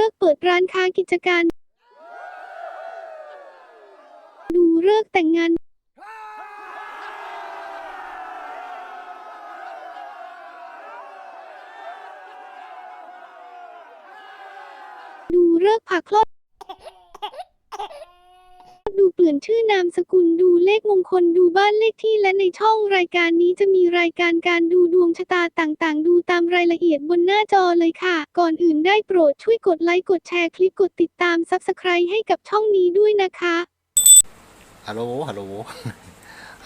เลิกเปิดร้านค้ากิจการ ดูเลิกษ์แต่งงาน ดูเลิกษ์ผ่าคลอด ดูเปลี่ยนชื่อนามสกุลดูเลขมง คลดูบ้านเลขที่และในช่องรายการนี้จะมีรายการการดูดวงชะตาต่างๆ ดูตามรายละเอียดบนหน้าจอเลยค่ะ ก่อนอื่นได้โปรดช่วยกดไลค์กดแชร์คลิปกดติดตาม Subscribe ให้กับช่องนี้ด้วยนะคะ ฮัลโหล ฮัลโหล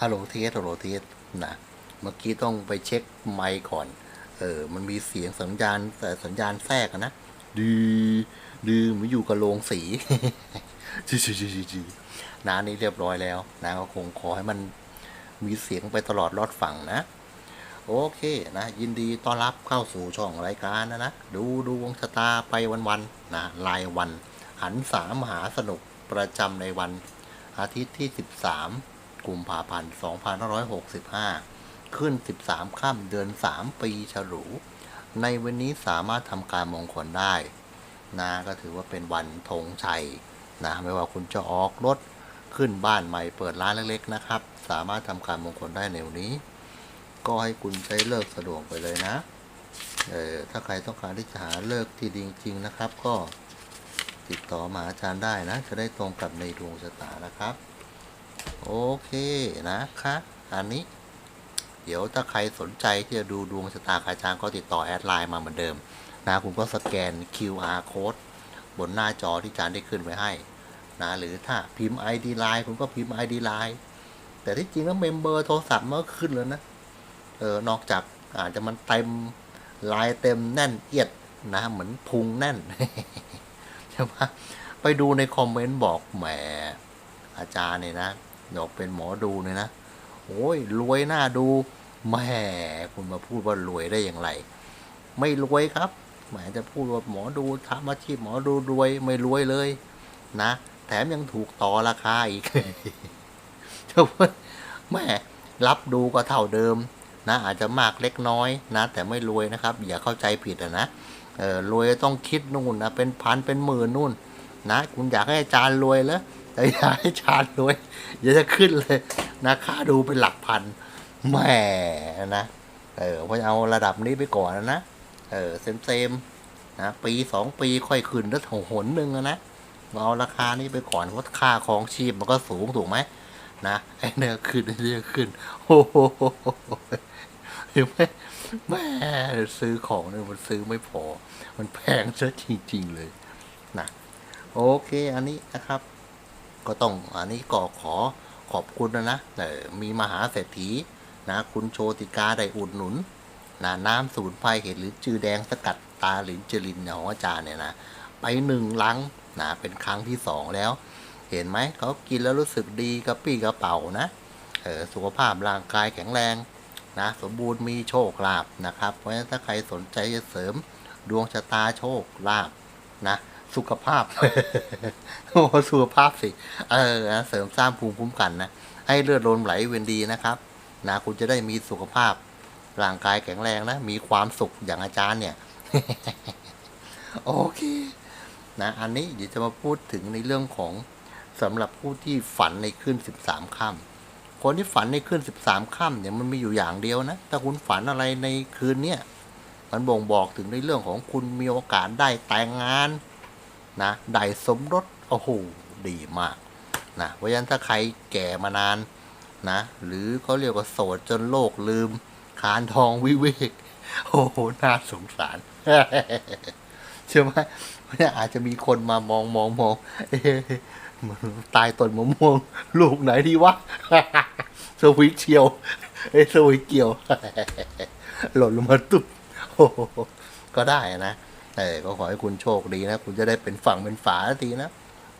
ฮัลโหลเทสฮัลโหลเทสนะ เมื่อกี้ต้องไปเช็คไมค์ก่อน เออ มันมีเสียงสัญญาณแต่สัญญาณแทรกอะนะ ดือดือมันอยู่กับโรงสีจีจีจีจีจีนะนี่เรียบร้อยแล้วนะก็คงขอให้มันมีเสียงไปตลอดรอดฝั่งนะ โอเคนะ ยินดีต้อนรับเข้าสู่ช่องรายการนะนะ ดูดวงชะตาไปวันๆนะรายวัน หันสามหาสนุกประจำในวัน อาทิตย์ที่ 13กุมภาพันธ์2565 ขึ้น 13 ค่ำเดือน 3 ปีฉลู ในวันนี้สามารถทำการมงคลได้นะก็ถือว่าเป็นวันธงชัยนะไม่ว่าคุณจะออกรถขึ้นบ้านใหม่เปิดร้านเล็กๆนะครับ สามารถทำการมงคลได้ในวันนี้ ก็ให้คุณใช้เลิกสะดวกไปเลยนะเออถ้าใครต้องการที่จะหาเลิกที่ดีจริงๆนะครับ ก็ติดต่อมาหาอาจารย์ได้นะ จะได้ตรงกับในดวงชะตานะครับ โอเคนะคะอันนี้ เดี๋ยวถ้าใครสนใจที่จะดูดวงชะตาอาจารย์ก็ติดต่อแอดไลน์มาเหมือนเดิมนะคุณก็สแกน QR code บนหน้าจอที่อาจารย์ได้ขึ้นไว้ให้นะหรือถ้าพิมพ์ ID Line คุณก็พิมพ์ ID Line แต่ที่จริงแล้วเมมเบอร์โทรศัพท์มันก็ขึ้นแล้วนะเออนอกจากอาจจะมันเต็มลายเต็มแน่นเอียดนะเหมือนพุงแน่นใช่ไหมไปดูในคอมเมนต์บอกแหมอาจารย์เนี่ยนะเดี๋ยวเป็นหมอดูเนี่ยนะ โอ้ยรวยน้าดูแหมคุณมาพูดว่ารวยได้อย่างไร ไม่รวยครับแหมจะพูดว่าหมอดูทำอาชีพหมอดูรวยไม่รวยเลยนะ แถมยังถูกต่อราคาอีกเจ้าว่าแหมรับดูก็เท่าเดิมนะ อาจจะมากเล็กน้อยนะ แต่ไม่รวยนะครับ อย่าเข้าใจผิดนะเออรวยต้องคิดนู่นนะเป็นพันเป็นหมื่นนู่น นะ คุณอยากให้อาจารย์รวยแล้ว แต่อยากให้อาจารย์รวยอย่าจะขึ้นเลยนะค่าดูเป็นหลักพันแหมนะเออพราะเอาระดับนี้ไปก่อนนะเออเซมเซมๆนะปีสองปีค่อยขึ้นแล้วหนหนึ่งนะเอาราคานี้ไปก่อนเพราะค่าของชีพมันก็สูงถูกไหมนะไอ้เนี่ยขึ้นไอ้เนี่ยขึ้นโอ้โหเห็นไหมแม่ซื้อของเนี่ยมันซื้อไม่พอ มันแพงซะจริง ๆ เลยนะโอเค อันนี้นะครับ ก็ต้องอันนี้ก็ขอขอบคุณนะนะเออมีมหาเศรษฐีนะคุณโชติกาได้อุดหนุนนะน้ำสูนไพรเห็ดหรือจือแดงสกัดตาหลินจรินของอาจารย์เนี่ยนะไปหนึ่งลังนะเป็นครั้งที่สองแล้ว เห็นไหมเขากินแล้วรู้สึกดีกระปี้กระเป๋านะเออสุขภาพร่างกายแข็งแรงนะสมบูรณ์มีโชคลาภนะครับ เพราะฉะนั้นถ้าใครสนใจจะเสริมดวงชะตาโชคลาภนะ สุขภาพโอ้สุขภาพสิ เออนะเสริมสร้างภูมิคุ้มกันนะ ให้เลือดลมไหลเวียนดีนะครับ นะคุณจะได้มีสุขภาพ ร่างกายแข็งแรงนะ มีความสุขอย่างอาจารย์เนี่ย โอเค นะ อันนี้เดี๋ยวจะมาพูดถึงในเรื่องของสำหรับผู้ที่ฝันในคืน13ค่ำคนที่ฝันในคืนสิบสามค่ำเนี่ยมันมีอยู่อย่างเดียวนะ ถ้าคุณฝันอะไรในคืนเนี้ยมันบ่งบอกถึงในเรื่องของคุณมีโอกาสได้แต่งงาน นะได้สมรสโอ้โหดีมากนะเพราะฉะนั้นถ้าใครแก่มานานนะหรือเขาเรียกว่าโสดจนโลกลืมคานทองวิเวกโอ้โหน่าสงสารใช่ไหมเพราะนั้นอาจจะมีคนมามองมองมองตายต้นมะม่วง ลูกไหนดีวะสวิกเชียวเอ้สวิกเกี่ยว หล่นลงมาตุ๊บโอ้โหก็ได้นะ เออก็ขอให้คุณโชคดีนะ คุณจะได้เป็นฝั่งเป็นฝาสักทีนะ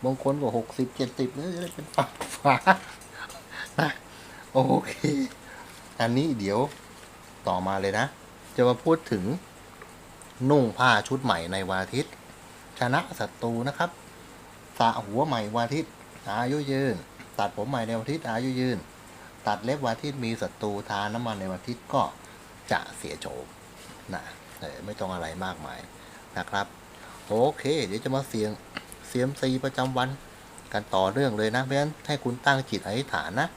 บางคนก็หกสิบเจ็ดสิบเนี่ยจะได้เป็นฝั่งฝานะโอเค อันนี้เดี๋ยวต่อมาเลยนะ จะมาพูดถึงนุ่งผ้าชุดใหม่ในวันอาทิตย์ ชนะศัตรูนะครับสระหัวใหม่วันอาทิตย์อายุยืน ตัดผมใหม่ในวันอาทิตย์อายุยืน ตัดเล็บวันอาทิตย์มีศัตรูทาน้ำมันในวันอาทิตย์ก็จะเสียโฉมนะเออไม่ต้องอะไรมากมาย นะครับโอเค เดี๋ยวจะมาเสียงเสียมซีประจำวันกันต่อเรื่องเลยนะเพราะฉะนั้นให้คุณตั้งจิตอธิษฐานนะ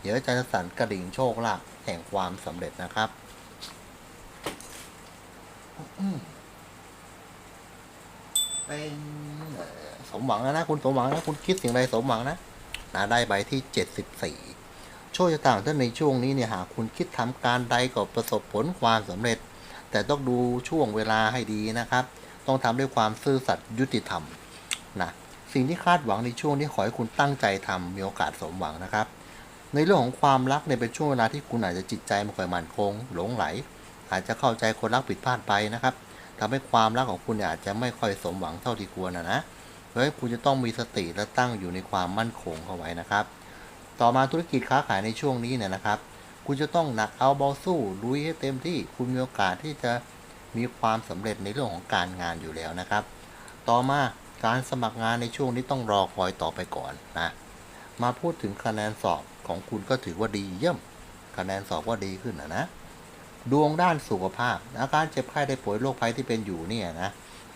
เดี๋ยวจะสั่นกระดิ่งโชคลาภแห่งความสำเร็จนะครับเป็นสมหวังแล้วนะคุณสมหวังนะคุณคิดสิ่งใดสมหวังนะนะได้ใบที่เจ็ดสิบสี่โชคชะตาของท่านในช่วงนี้เนี่ยหากคุณคิดทำการใดก็ประสบผลความสำเร็จ แต่ต้องดูช่วงเวลาให้ดีนะครับ ต้องทำด้วยความซื่อสัตย์ยุติธรรมนะสิ่งที่คาดหวังในช่วงนี้ขอให้คุณตั้งใจทำมีโอกาสสมหวังนะครับ ในเรื่องของความรักเนี่ยเป็นช่วงเวลาที่คุณอาจจะจิตใจไม่ค่อยมั่นคง หลงไหล อาจจะเข้าใจคนรักผิดพลาดไปนะครับทำให้ความรักของคุณอาจจะไม่ค่อยสมหวังเท่าที่ควรนะนะเพราะฉะนั้นคุณจะต้องมีสติและตั้งอยู่ในความมั่นคงเข้าไว้นะครับ ต่อมาธุรกิจค้าขายในช่วงนี้เนี่ยนะครับ คุณจะต้องหนักเอาเบาสู้ลุยให้เต็มที่คุณมีโอกาสที่จะมีความสำเร็จในเรื่องของการงานอยู่แล้วนะครับ ต่อมาการสมัครงานในช่วงนี้ต้องรอคอยต่อไปก่อนนะมาพูดถึงคะแนนสอบของคุณก็ถือว่าดีเยี่ยม คะแนนสอบก็ดีขึ้นนะนะดวงด้านสุขภาพ อาการเจ็บไข้ได้ป่วยโรคภัยที่เป็นอยู่เนี่ยนะ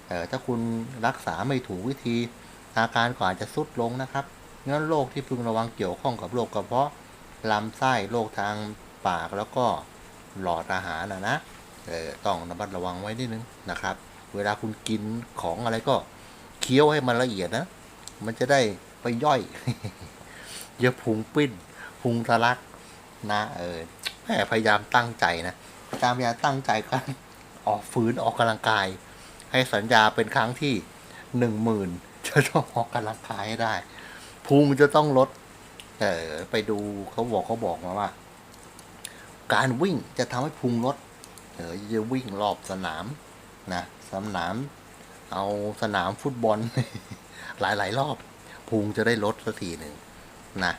เออถ้าคุณรักษาไม่ถูกวิธี อาการก็อาจจะทรุดลงนะครับงั้นโรคที่พึงระวังเกี่ยวข้องกับโรคกระเพาะ ลำไส้โรคทางปากแล้วก็หลอดอาหารนะนะเออต้องระมัดระวังไว้นิดนึงนะครับ เวลาคุณกินของอะไรก็เคี้ยวให้มันละเอียดนะ มันจะได้ไปย่อยอย่าพุงปิ้นพุงทะลักนะเออแม่พยายามตั้งใจนะพยายามยาตั้งใจกันออกฝืนออกกำลังกาย ให้สัญญาเป็นครั้งที่หนึ่งหมื่นจะต้องออกกำลังกายให้ได้พุงจะต้องลด เออไปดูเขาบอกเขาบอกมาว่า การวิ่งจะทำให้พุงลดเออจะวิ่งรอบสนามนะสนาม เอาสนามฟุตบอล หลายๆ รอบพุงจะได้ลดสักทีหนึ่งนะ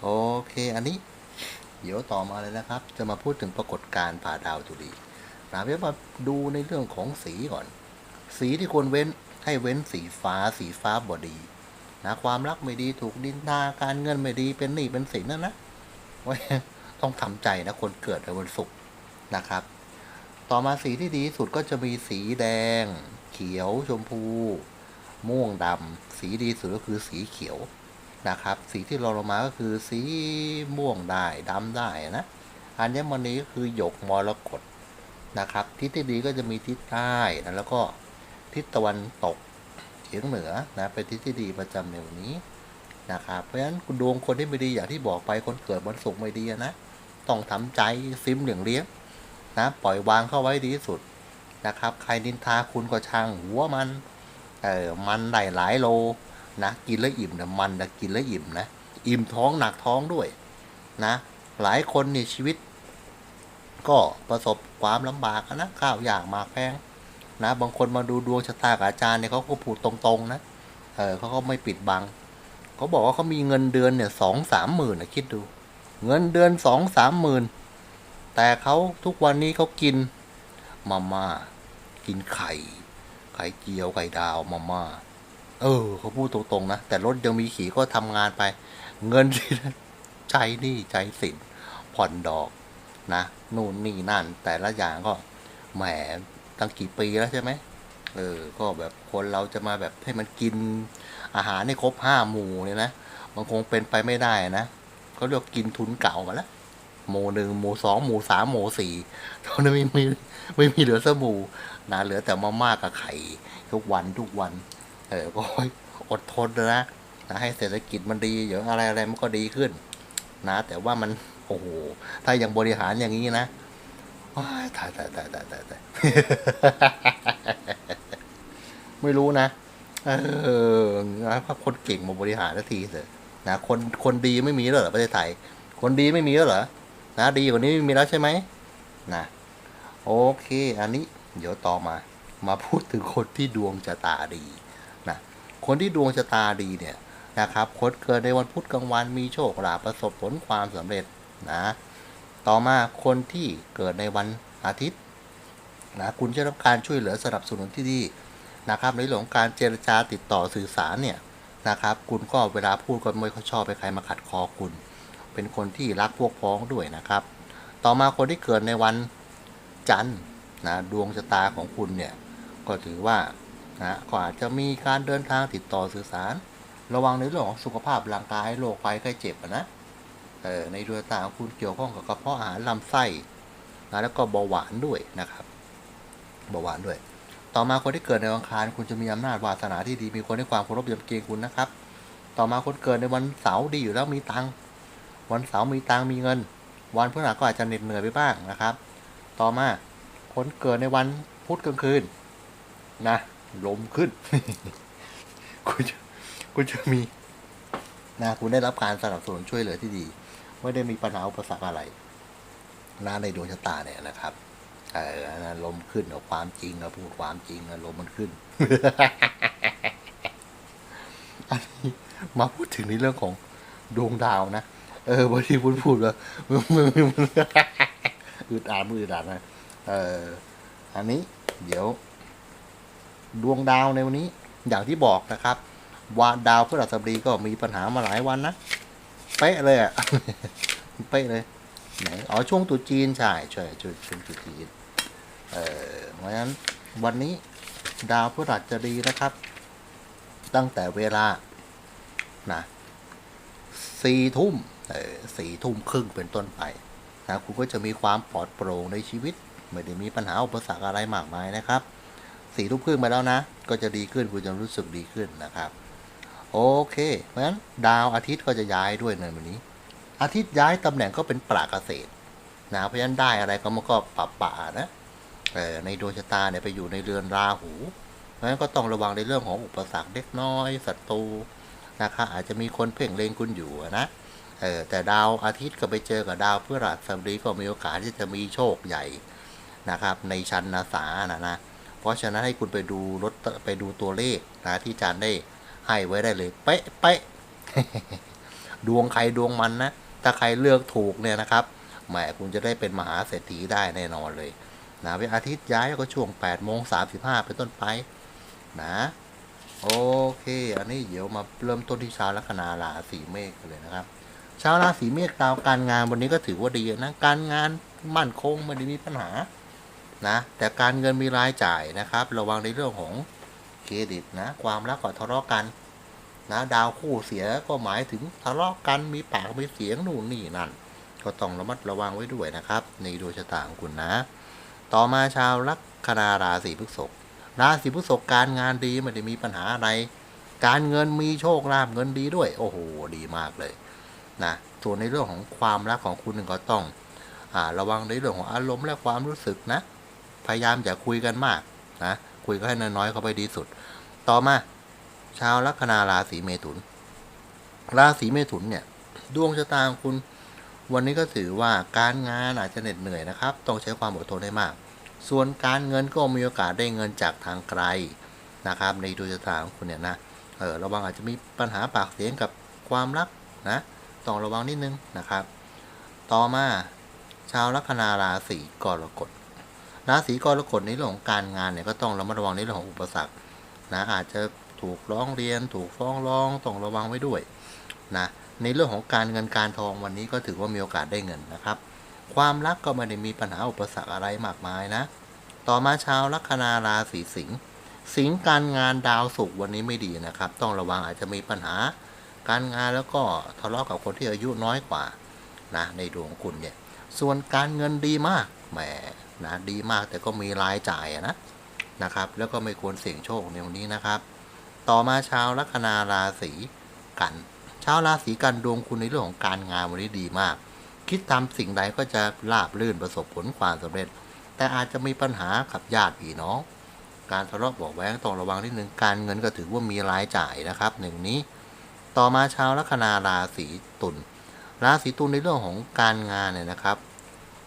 โอเคอันนี้ เดี๋ยวต่อมาเลยนะครับ จะมาพูดถึงปรากฏการณ์ผ่าดาวจุลีนะเดี๋ยวมาดูในเรื่องของสีก่อน สีที่ควรเว้นให้เว้นสีฟ้าสีฟ้าบอดี นะความรักไม่ดีถูกดินทาการเงินไม่ดีเป็นหนี้เป็นสินนั่นนะไว้ต้องทำใจนะคนเกิดในวันศุกร์นะครับ ต่อมาสีที่ดีสุดก็จะมีสีแดง เขียว ชมพู ม่วงดำสีดีสุดก็คือสีเขียวนะครับ สีที่เราลงมาก็คือสีม่วงได้ดำได้นะอัญมณีก็คือหยกมรกตนะครับ ทิศที่ดีก็จะมีทิศใต้นะแล้วก็ทิศตะวันตก ฉียงเหนือนะเป็นทิศที่ดีประจำในวันนี้นะครับเพราะฉะนั้นคุณดวงคนที่ไม่ดีอย่างที่บอกไปคนเกิดวันศุกร์ไม่ดีนะต้องทำใจซิมเหลียงเลี้ยงนะปล่อยวางเข้าไว้ดีที่สุดนะครับ ใครนินทาคุณก็ช่างหัวมันเออมันได้หลายโลนะกินแล้วอิ่มนะมันนะกินแล้วอิ่มนะอิ่มท้องหนักท้องด้วยนะหลายคนเนี่ยชีวิต ก็ประสบความลำบากนะข้าวยากมากแพง นะ บางคนมาดูดวงชะตากับอาจารย์เนี่ยเขาก็พูดตรงๆนะ เออเขาก็ไม่ปิดบัง เขาบอกว่าเขามีเงินเดือนเนี่ยสองสามหมื่นนะคิดดู เงินเดือนสองสามหมื่นแต่เขาทุกวันนี้เขากินมาม่ากินไข่ ไข่เจียวไข่ดาวมาม่าเออเขาพูดตรงๆนะ แต่รถยังมีขี่ก็ทำงานไป เงินที่ใจนี่ใจสินผ่อนดอกนะ นู่นนี่นั่น แต่ละอย่างก็แหม ตั้งกี่ปีแล้วใช่ไหมเออ ก็แบบคนเราจะมาแบบให้มันกินอาหารให้ครบห้าหมู่เนี่ยนะ มันคงเป็นไปไม่ได้นะก็เขาเรียกกินทุนเก่ามาแล้ว หมู่หนึ่งหมู่สองหมู่สามหมู่สี่ตอนนี้ไม่มีไม่มีเหลือสมู่นะเหลือแต่มาม่ากับไข่ทุกวันทุกวัน เออ ก็อดทนนะนะให้เศรษฐกิจมันดีเดี๋ยวอะไรอะไรมันก็ดีขึ้น นะ แต่ว่ามันโอ้โหถ้ายังบริหารอย่างนี้นะ ตายตายตายตายตายตายไม่รู้นะ เออนะถ้าคนเก่งมาบริหารสักทีเถอะนะคนคนดีไม่มีแล้วเหรอประเทศไทย คนดีไม่มีแล้วเหรอนะดีกว่านี้ไม่มีแล้วใช่ไหมนะโอเค อันนี้ เดี๋ยวต่อมา มาพูดถึงคนที่ดวงชะตาดีนะคนที่ดวงชะตาดีเนี่ยนะครับคนเกิดในวันพุธกลางวันมีโชคลาภประสบผลความสำเร็จนะ ต่อมาคนที่เกิดในวันอาทิตย์นะคุณจะรับการช่วยเหลือสนับสนุนที่ดีนะครับในเรื่องของการเจรจาติดต่อสื่อสารเนี่ยนะครับ คุณก็เวลาพูดก็ไม่ค่อยชอบไปใครมาขัดคอคุณ เป็นคนที่รักพวกพ้องด้วยนะครับ ต่อมาคนที่เกิดในวันจันทร์นะดวงชะตาของคุณเนี่ยก็ถือว่านะก็อาจจะมีการเดินทางติดต่อสื่อสาร ระวังในเรื่องของสุขภาพร่างกายโรคภัยไข้เจ็บนะ ในดวงตาของคุณเกี่ยวข้องกับกระเพาะอาหารลำไส้นะแล้วก็เบาหวานด้วยนะครับเบาหวานด้วย ต่อมาคนที่เกิดในวันอังคาร คุณจะมีอำนาจวาสนาที่ดี มีคนให้ความเคารพยำเกรงคุณนะครับ ต่อมาคนเกิดในวันเสาร์ดีอยู่แล้วมีตังวันเสาร์มีตังมีเงิน วันพฤหัสก็อาจจะเหน็ดเหนื่อยไปบ้างนะครับ ต่อมาคนเกิดในวันพุธกลางคืนนะลมขึ้น คุณจะคุณจะมีนะคุณได้รับการสนับสนุนช่วยเหลือที่ดี ไม่ได้มีปัญหาอุปสรรคอะไรนะในดวงชะตาเนี่ยนะครับเออนนั้นลมขึ้นเอาความจริงเอาพูดความจริงเอาลมมันขึ้น อันนี้มาพูดถึงในเรื่องของดวงดาวนะ เออบางทีพูดพูดแล้วมึงมึงมึงอึดอัดมืออึดอัดนะ เออ อันนี้ เดี๋ยว ดวงดาวในวันนี้ อย่างที่บอกนะครับ ว่าดาวพฤหัสบดีก็มีปัญหามาหลายวันนะ เป๊ะเลยอะ เป๊ะเลยไหนอ๋อช่วงตุจีนใช่ใช่ช่วงช่วงตุจีนเออเพราะฉะนั้นวันนี้ดาวพฤหัสจะดีนะครับ ตั้งแต่เวลานะสี่ทุ่มเออสี่ทุ่มครึ่งเป็นต้นไปนะคุณก็จะมีความปลอดโปร่งในชีวิต ไม่ได้มีปัญหาอุปสรรคอะไรมากมายนะครับสี่ทุ่มครึ่งไปแล้วนะ ก็จะดีขึ้นคุณจะรู้สึกดีขึ้นนะครับ โอเค เพราะฉะนั้นดาวอาทิตย์ก็จะย้ายด้วยในวันนี้ อาทิตย์ย้ายตำแหน่งก็เป็นปราเกษตรนะเพราะฉะนั้นได้อะไรก็มันก็ปรับป่านะเออในดวงชะตาเนี่ยไปอยู่ในเรือนราหู เพราะฉะนั้นก็ต้องระวังในเรื่องของอุปสรรคเล็กน้อยศัตรูนะครับอาจจะมีคนเพ่งเลงคุณอยู่นะเออแต่ดาวอาทิตย์ก็ไปเจอกับดาวพฤหัสบดีก็มีโอกาสที่จะมีโชคใหญ่นะครับ ในชั้นนาสานะนะเพราะฉะนั้นให้คุณไปดูรถไปดูตัวเลขนะที่อาจารย์ได้ ให้ไว้ได้เลย เป๊ะเป๊ะดวงใครดวงมันนะ ถ้าใครเลือกถูกเนี่ยนะครับแหมคุณจะได้เป็นมหาเศรษฐีได้แน่นอนเลยนะเป็นอาทิตย์ย้ายก็ช่วง8โมง35เป็นต้นไป นะโอเค อันนี้เดี๋ยวมาเริ่มต้นที่ชาวลัคนาราศีเมษกันเลยนะครับ ชาวราศีเมษดาวการงานวันนี้ก็ถือว่าดีนะ การงานมั่นคงไม่ได้มีปัญหานะ แต่การเงินมีรายจ่ายนะครับ ระวังในเรื่องของ รดิตนะ ความรักก็ทะเลาะกันนะดาวคู่เสียก็หมายถึงทะเลาะกันมีปากมีเสียงนู่นนี่นั่น ก็ต้องระมัดระวังไว้ด้วยนะครับในดวงชะตาของคุณนะ ต่อมาชาวลัคนาราศีพฤษภราศีพฤษภการงานดีไม่ได้มีปัญหาอะไร การเงินมีโชคลาภเงินดีด้วย โอ้โหดีมากเลยนะส่วนในเรื่องของความรักของคุณก็ต้องอระวังในเรื่องของอารมณ์และความรู้สึกนะ พยายามอย่าคุยกันมากนะคุยก็ให้น้อยๆเข้าไปดีสุด ต่อมา ชาวลัคนาราศีเมถุน ราศีเมถุนเนี่ย ดวงชะตาของคุณ วันนี้ก็ถือว่าการงานอาจจะเหน็ดเหนื่อยนะครับ ต้องใช้ความอดทนให้มาก ส่วนการเงินก็มีโอกาสได้เงินจากทางไกลนะครับ ในดวงชะตาของคุณเนี่ยนะเออระวังอาจจะมีปัญหาปากเสียงกับความรักนะต้องระวังนิดนึงนะครับ ต่อมาชาวลัคนาราศีกรกฎราศีกรกฎในเรื่องของการงานเนี่ยก็ต้องระมัดระวังในเรื่องของอุปสรรค นะอาจจะถูกร้องเรียน ถูกฟ้องร้องต้องระวังไว้ด้วยนะในเรื่องของการเงินการทองวันนี้ก็ถือว่ามีโอกาสได้เงินนะครับ ความรักก็ไม่ได้มีปัญหาอุปสรรคอะไรมากมายนะ ต่อมาชาวลัคนาราศีสิงห์สิงห์การงานดาวศุกร์วันนี้ไม่ดีนะครับ ต้องระวังอาจจะมีปัญหาการงานแล้วก็ทะเลาะกับคนที่อายุน้อยกว่านะในดวงคุณเนี่ยส่วนการเงินดีมากแหมนะดีมากแต่ก็มีรายจ่ายนะ นะครับ แล้วก็ไม่ควรเสี่ยงโชคในวันนี้นะครับ ต่อมาชาวลัคนาราศีกันชาวราศีกันดวงคุณในเรื่องของการงานวันนี้ดีมาก คิดทำสิ่งใดก็จะราบรื่นประสบผลความสำเร็จ แต่อาจจะมีปัญหากับญาติพี่น้อง การทะเลาะบอกแว้งต้องระวังนิดนึงการเงินก็ถือว่ามีรายจ่ายนะครับหนึ่งนี้ ต่อมาชาวลัคนาราศีตุลราศีตุลในเรื่องของการงานเนี่ยนะครับ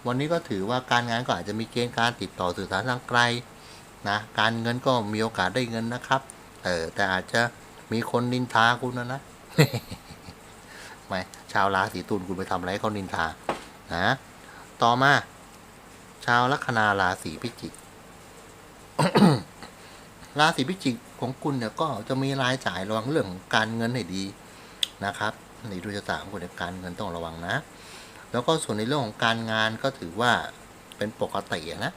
วันนี้ก็ถือว่าการงานก็อาจจะมีเกณฑ์การติดต่อสื่อสารทางไกล นะการเงินก็มีโอกาสได้เงินนะครับ เออแต่อาจจะมีคนนินทาคุณนะนะไม่ชาวราศีตุลคุณไปทำอะไรให้เขานินทานะ ต่อมา ชาวลัคนาราศีพิจิกราศีพิจิกของคุณเนี่ยก็จะมีรายจ่ายระวังเรื่องของการเงินให้ดีนะครับในดวงชะตาของคุณในการเงินต้องระวังนะ แล้วก็ส่วนในเรื่องของการงานก็ถือว่าเป็นปกตินะ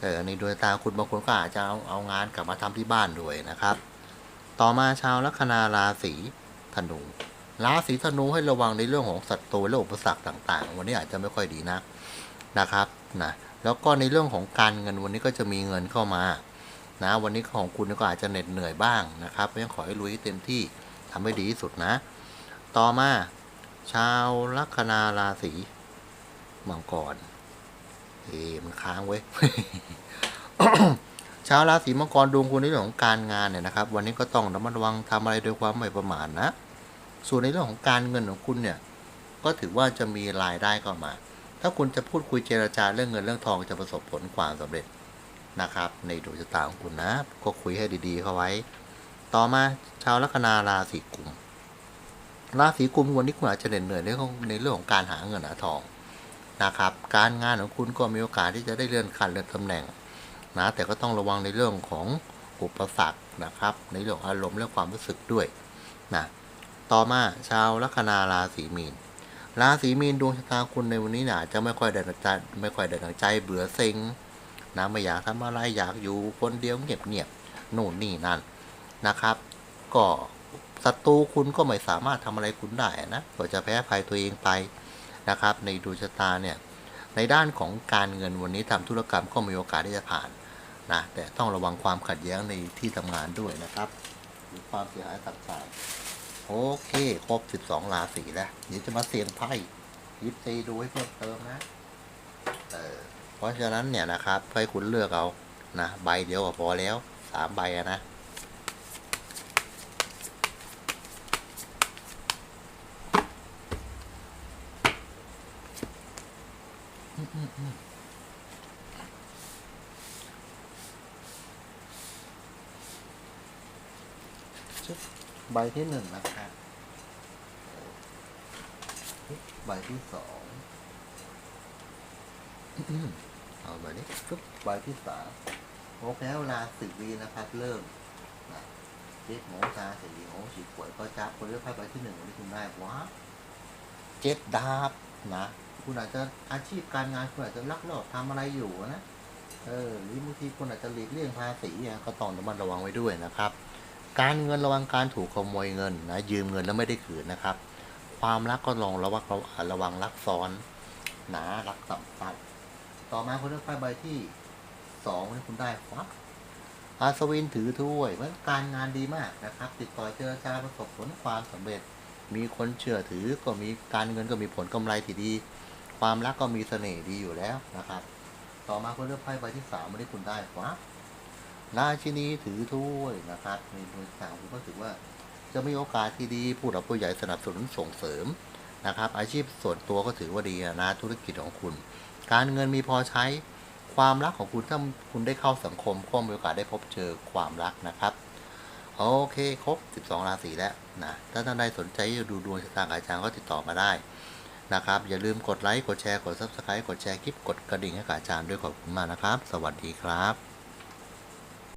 เออในดวงตาคุณบางคนก็อาจจะเอาเอางานกลับมาทำที่บ้านด้วยนะครับ ต่อมาชาวลัคนาราศีธนูราศีธนูให้ระวังในเรื่องของศัตรูและอุปสรรคต่าง ๆ วันนี้อาจจะไม่ค่อยดีนักนะครับนะแล้วก็ในเรื่องของการเงินวันนี้ก็จะมีเงินเข้ามานะวันนี้ของคุณก็อาจจะเหน็ดเหนื่อยบ้างนะครับเพราะฉะนั้นขอให้ลุยให้เต็มที่ทำให้ดีที่สุดนะ ต่อมาชาวลัคนาราศีมังกร เอ๊มันค้างเว้ยชาวราศีมังกรดวงคุณในเรื่องของการงานเนี่ยนะครับ วันนี้ก็ต้องระมัดระวังทำอะไรโดยความไม่ประมาทนะ ส่วนในเรื่องของการเงินของคุณเนี่ย ก็ถือว่าจะมีรายได้เข้ามา ถ้าคุณจะพูดคุยเจรจาเรื่องเงินเรื่องทองจะประสบผลความสำเร็จนะครับ ในดวงชะตาของคุณนะ ก็คุยให้ดีๆเข้าไว้ ต่อมาชาวลัคนาราศีกุม ราศีกุมวันนี้คุณอาจจะเหน็ดเหนื่อยในเรื่องในเรื่องของการหาเงินหาทอง นะครับ การงานของคุณก็มีโอกาสที่จะได้เลื่อนขั้นเลื่อนตำแหน่งนะแต่ก็ต้องระวังในเรื่องของอุปสรรคนะครับ ในเรื่องอารมณ์และความรู้สึกด้วยนะต่อมาชาวลัคนาราศีมีนราศีมีนดวงชะตาคุณในวันนี้นี่ยอาจะไม่ค่อยได้ดังใจไม่ค่อยได้ดังใจเบื่อเซ็งนะไม่อยากทำอะไรอยากอยู่คนเดียวเงียบๆนู่นนี่นั่นนะครับ ก็ศัตรูคุณก็ไม่สามารถทำอะไรคุณได้นะก็จะแพ้ภัยตัวเองไป นะครับ ในดวงชะตาเนี่ยในด้านของการเงินวันนี้ทำธุรกรรมก็มีโอกาสที่จะผ่านนะแต่ต้องระวังความขัดแย้งในที่ทำงานด้วยนะครับหรือความเสียหายต่างๆโอเค ครบ 12 ราศีแล้วเดี๋ยวจะมาเสี่ยงไพ่ยิปซีดูให้เพิ่มเติมนะเออเพราะฉะนั้นเนี่ยนะครับให้คุณเลือกเอานะใบเดียวก็พอแล้วสามใบนะ ใบที่หนึ่งนะครับใบที่สองเอาใบนี้ปุ๊บใบที่สามโอเคแล้วเวลาสิบวีนะครับ เริ่มนะเจ็ดโมงชาสี่โมงสี่ขวดก็จับคนเลือกไพ่ใบที่หนึ่งวันนี้คุณได้ว้าเจ็ดดาบนะ คุณอาจจะอาชีพการงานคุณอาจจะลักลอบทำอะไรอยู่นะเออหรือบางทีคุณอาจจะหลีกเลี่ยงภาษีอะก็ต้องระมัดระวังไว้ด้วยนะครับ การเงินระวังการถูกขโมยเงินนะยืมเงินแล้วไม่ได้คืนนะครับ ความรักก็ลองระวังระวังรักซ้อนหนารักสัมพันธ์ต่อมาคุณเลือกไพ่ใบที่สองนี่คุณได้ฟักอาสวินถือถ้วยเพราะการงานดีมากนะครับ ติดต่อเจรจาประสบผลความสำเร็จ มีคนเชื่อถือก็มีการเงินก็มีผลกำไรที่ดี ความรักก็มีเสน่ห์ดีอยู่แล้วนะครับ ต่อมาคุณเลือกไพ่ใบที่สามวันนี้คุณได้ฟักราชินีถือถ้วยนะครับในโดยสาวผมก็ถือว่า จะมีโอกาสที่ดีผู้หลักผู้ใหญ่สนับสนุนส่งเสริมนะครับ อาชีพส่วนตัวก็ถือว่าดีนะธุรกิจของคุณ การเงินมีพอใช้ความรักของคุณถ้าคุณได้เข้าสังคมก็มีโอกาสได้พบเจอความรักนะครับ โอเคครบ 12 ราศีแล้วนะถ้าท่านใดสนใจจะดูดวงชะตาอาจารย์ก็ติดต่อมาได้นะครับ อย่าลืมกดไลค์ กดแชร์ กด subscribe กดแชร์คลิป กดกระดิ่งให้กับอาจารย์ด้วยขอบคุณมากนะครับ สวัสดีครับ